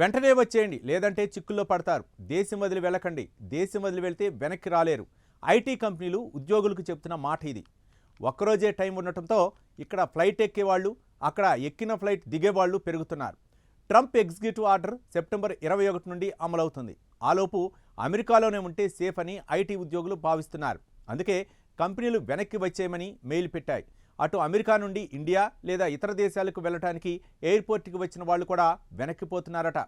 వెంటనే వచ్చేయండి. లేదంటే చిక్కుల్లో పడతారు. దేశం వదిలి వెళ్ళకండి. దేశం వదిలి వెళ్తే వెనక్కి రాలేరు. ఐటీ కంపెనీలు ఉద్యోగులకు చెప్తున్న మాట ఇది. ఒక్కరోజే టైం ఉండటంతో ఇక్కడ ఫ్లైట్ ఎక్కేవాళ్ళు అక్కడ ఎక్కిన ఫ్లైట్ దిగేవాళ్ళు పెరుగుతున్నారు. ట్రంప్ ఎగ్జిక్యూటివ్ ఆర్డర్ సెప్టెంబర్ ఇరవై ఒకటి నుండి అమలవుతుంది. ఆలోపు అమెరికాలోనే ఉంటే సేఫ్ అని ఐటీ ఉద్యోగులు భావిస్తున్నారు. అందుకే కంపెనీలు వెనక్కి వచ్చేయమని మెయిల్ పెట్టాయి. అటు అమెరికా నుండి ఇండియా లేదా ఇతర దేశాలకు వెళ్ళటానికి ఎయిర్పోర్ట్కి వచ్చిన వాళ్ళు కూడా వెనక్కిపోతున్నారట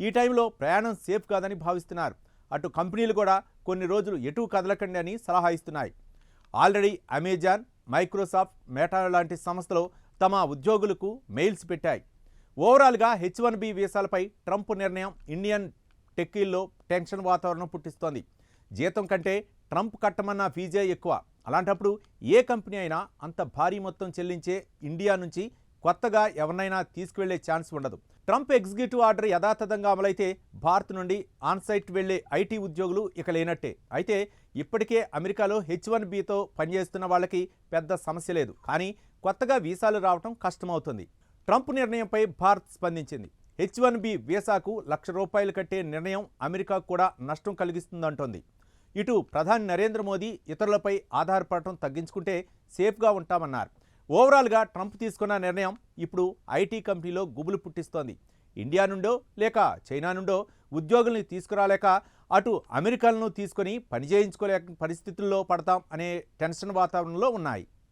ఈ టైంలో ప్రయాణం సేఫ్ కాదని భావిస్తున్నారు. అటు కంపెనీలు కూడా కొన్ని రోజులు ఎటు కదలకండి అని సలహా ఇస్తున్నాయి. ఆల్రెడీ అమెజాన్ మైక్రోసాఫ్ట్ మేటా లాంటి సంస్థలు తమ ఉద్యోగులకు మెయిల్స్ పెట్టాయి. ఓవరాల్గా హెచ్ వన్ బి వీసాలపై ట్రంప్ నిర్ణయం ఇండియన్ టెక్కీల్లో టెన్షన్ వాతావరణం పుట్టిస్తోంది. జీతం కంటే ట్రంప్ కట్టమన్న ఫీజే ఎక్కువ. అలాంటప్పుడు ఏ కంపెనీ అయినా అంత భారీ మొత్తం చెల్లించే ఇండియా నుంచి కొత్తగా ఎవరినైనా తీసుకువెళ్ళే ఛాన్స్ ఉండదు. ట్రంప్ ఎగ్జిక్యూటివ్ ఆర్డర్ యథాతథంగా అమలైతే భారత్ నుండి ఆన్సైట్ వెళ్ళే ఐటీ ఉద్యోగులు ఇక లేనట్టే. అయితే ఇప్పటికే అమెరికాలో హెచ్ వన్ బితో పనిచేస్తున్న వాళ్ళకి పెద్ద సమస్య లేదు. కానీ కొత్తగా వీసాలు రావటం కష్టమవుతుంది. ట్రంప్ నిర్ణయంపై భారత్ స్పందించింది. హెచ్ వన్ బి వీసాకు లక్ష రూపాయలు కట్టే నిర్ణయం అమెరికాకు కూడా నష్టం కలిగిస్తుందంటోంది. ఇటు ప్రధాని నరేంద్ర మోదీ ఇతరులపై ఆధారపడటం తగ్గించుకుంటే సేఫ్గా ఉంటామన్నారు. ఓవరాల్గా ట్రంప్ తీసుకున్న నిర్ణయం ఇప్పుడు ఐటీ కంపెనీలో గుబులు పుట్టిస్తోంది. ఇండియా నుండో లేక చైనా నుండో ఉద్యోగుల్ని తీసుకురాలేక అటు అమెరికాలను తీసుకొని పని చేయించుకోలేక పరిస్థితుల్లో పడతాం అనే టెన్షన్ వాతావరణంలో ఉన్నాయి.